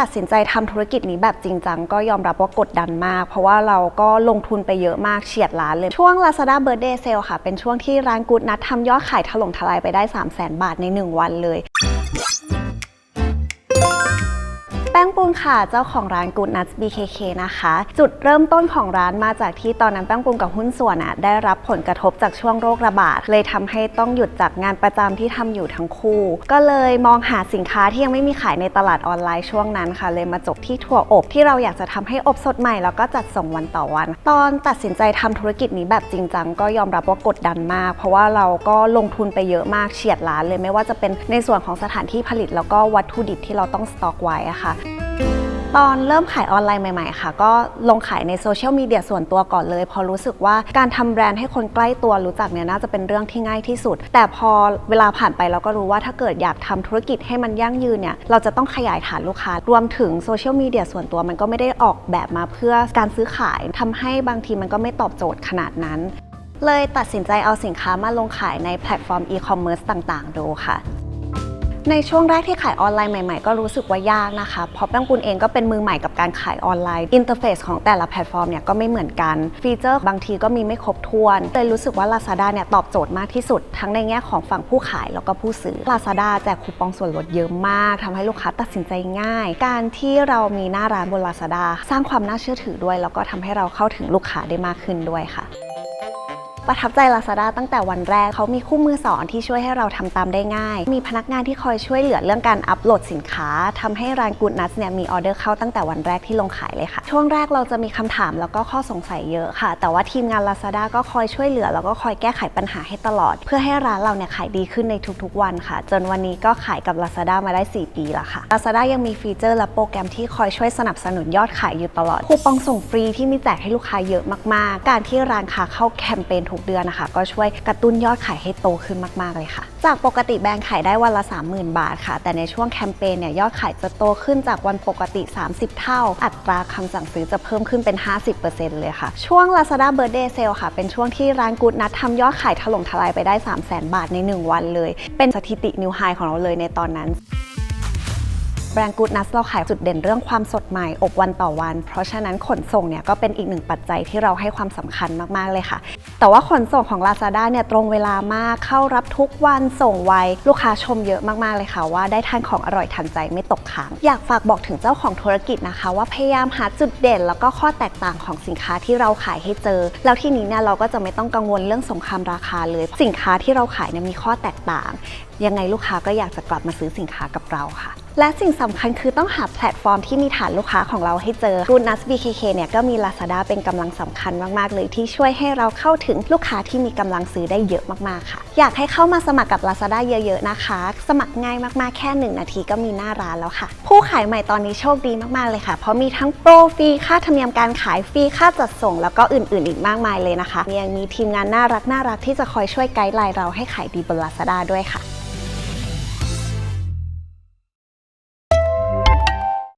ตัดสินใจทำธุรกิจนี้แบบจริงจังก็ยอมรับว่ากดดันมาก เพราะว่าเราก็ลงทุนไปเยอะมากเฉียดล้านเลย ช่วง Lazada Birthday Sale ค่ะ เป็นช่วงที่ร้านกูดนัดทำยอดขายถล่มทลายไปได้ 3 0 0 0 0 0 บาทใน 1 วันเลย ป้งค่ะ เจ้าของร้าน Good Nuts BKK นะคะ จุดเริ่มต้นของร้านมาจากที่ตอนนั้นแป้งปูนกับหุ้นส่วนอะได้รับผลกระทบจากช่วงโรคระบาด เลยทำให้ต้องหยุดจากงานประจำที่ทำอยู่ทั้งคู่ ก็เลยมองหาสินค้าที่ยังไม่มีขายในตลาดออนไลน์ช่วงนั้นค่ะ เลยมาจบที่ถั่วอบที่เราอยากจะทำให้อบสดใหม่แล้วก็จัดส่งวันต่อวัน ตอนตัดสินใจทำธุรกิจนี้แบบจริงจังก็ยอมรับว่ากดดันมาก เพราะว่าเราก็ลงทุนไปเยอะมากเฉียดล้านเลยไม่ว่าจะเป็นในส่วนของสถานที่ผลิตแล้วก็วัตถุดิบที่เราต้องสต็อกไว้อะค่ะ ตอนเริ่มขายออนไลน์ใหม่ ๆ ค่ะ ก็ลงขายในโซเชียลมีเดียส่วนตัวก่อนเลยพอรู้สึกว่าการทำแบรนด์ให้คนใกล้ตัวรู้จักเนี่ยน่าจะเป็นเรื่องที่ง่ายที่สุด แต่พอเวลาผ่านไปเราก็รู้ว่าถ้าเกิดอยากทำธุรกิจให้มันยั่งยืนเนี่ยเราจะต้องขยายฐานลูกค้ารวมถึงโซเชียลมีเดียส่วนตัวมันก็ไม่ได้ออกแบบมาเพื่อการซื้อขายทำให้บางทีมันก็ไม่ตอบโจทย์ขนาดนั้นเลยตัดสินใจเอาสินค้ามาลงขายในแพลตฟอร์มอีคอมเมิร์ซต่าง ๆ ดูค่ะ ในช่วงแรกที่ขายออนไลน์ใหม่ๆ ก็รู้สึกว่ายากนะคะ เพราะแป้งปุนเองก็เป็นมือใหม่กับการขายออนไลน์ อินเทอร์เฟซของแต่ละแพลตฟอร์มเนี่ยก็ไม่เหมือนกัน ฟีเจอร์บางทีก็มีไม่ครบถ้วน เลยรู้สึกว่า Lazada เนี่ยตอบโจทย์มากที่สุด ทั้งในแง่ของฝั่งผู้ขายแล้วก็ผู้ซื้อ Lazada แจกคูปองส่วนลดเยอะมากทำให้ลูกค้าตัดสินใจง่าย การที่เรามีหน้าร้านบน Lazada สร้างความน่าเชื่อถือด้วย แล้วก็ทำให้เราเข้าถึงลูกค้าได้มากขึ้นด้วยค่ะ ประทับใจ Lazada ตั้งแต่วันแรกเขามีคู่มือสอนที่ช่วยให้เราทำตามได้ง่าย มีพนักงานที่คอยช่วยเหลือเรื่องการอัปโหลดสินค้าทำให้ร้าน Good Nuts เนี่ยมีออเดอร์เข้าตั้งแต่วันแรกที่ลงขายเลยค่ะ ช่วงแรกเราจะมีคำถามแล้วก็ข้อสงสัยเยอะค่ะ แต่ว่าทีมงาน Lazada ก็คอยช่วยเหลือ แล้วก็คอยแก้ไขปัญหาให้ตลอด เพื่อให้ร้านเราเนี่ยขายดีขึ้นในทุกๆวันค่ะ จนวันนี้ก็ขายกับ Lazada มาได้ 4 ปีแล้วค่ะ Lazada ยังมีฟีเจอร์และโปรแกรมที่คอยช่วยสนับสนุนยอดขายอยู่ตลอดคูปองส่งฟรีที่มีแจกให้ลูกค้าเยอะมากๆ การที่ร้านค้าเข้าแคมเปญทุกเดือนนะคะ ก็ช่วยกระตุ้นยอดขายให้โตขึ้นมาก ๆ เลยค่ะ จากปกติแบรนด์ขายได้วันละ 30,000 บาทค่ะ แต่ในช่วงแคมเปญเนี่ยยอดขายจะโตขึ้นจากวันปกติ 30 เท่า อัตราคำสั่งซื้อจะเพิ่มขึ้นเป็น 50%เลยค่ะ ช่วง Lazada Birthday Sale ค่ะ เป็นช่วงที่ร้านกูดนัดทำยอดขายถล่มทลายไปได้ 3 0 0 0 0 0 บาทใน 1 วันเลย เป็นสถิตินิวไฮของเราเลยในตอนนั้น รนด์กูดนัสเราขายจุดเด่นเรื่องความสดใหม่อบวันต่อวัน เพราะฉะนั้นขนส่งเนี่ยก็เป็นอีกหนึ่งปัจจัยที่เราให้ความสำคัญมากๆเลยค่ะ แต่ว่าขนส่งของ Lazada เนี่ยตรงเวลามากเข้ารับทุกวันส่งไวลูกค้าชมเยอะมากๆเลยค่ะ ว่าได้ทานของอร่อยทันใจไม่ตกค้างอยากฝากบอกถึงเจ้าของธุรกิจนะคะ ว่าพยายามหาจุดเด่น แล้วก็ข้อแตกต่างของสินค้าที่เราขายให้เจอ แล้วที่นี้เนี่ยเราก็จะไม่ต้องกังวลเรื่องสงครามราคาเลย สินค้าที่เราขายเนี่ยมีข้อแตกต่าง ยังไงลูกค้าก็อยากจะกลับมาซื้อสินค้ากับเราค่ะ และสิ่งสำคัญคือต้องหาแพลตฟอร์มที่มีฐานลูกค้าของเราให้เจอ r u n u s BKK เนี่ยก็มี Lazada เป็นกำลังสำคัญมากๆ เลยที่ช่วยให้เราเข้าถึงลูกค้าที่มีกำลังซื้อได้เยอะมากๆค่ะ อยากให้เข้ามาสมัครกับ Lazada เยอะๆนะคะ สมัครง่ายมากๆแค่ 1 นาทีก็มีหน้าร้านแล้วค่ะ ผู้ขายใหม่ตอนนี้โชคดีมากๆเลยค่ะ เพราะมีทั้งโปรฟรีค่าธรรมเนียมการขายฟรีค่าจัดส่ง แล้วก็อื่นๆ อีกมากมายเลยนะคะยังมีทีมงานน่ารักน่ารักที่จะคอยช่วยไกด์ไลน์เราให้ขายดีบน Lazada ด้วยค่ะ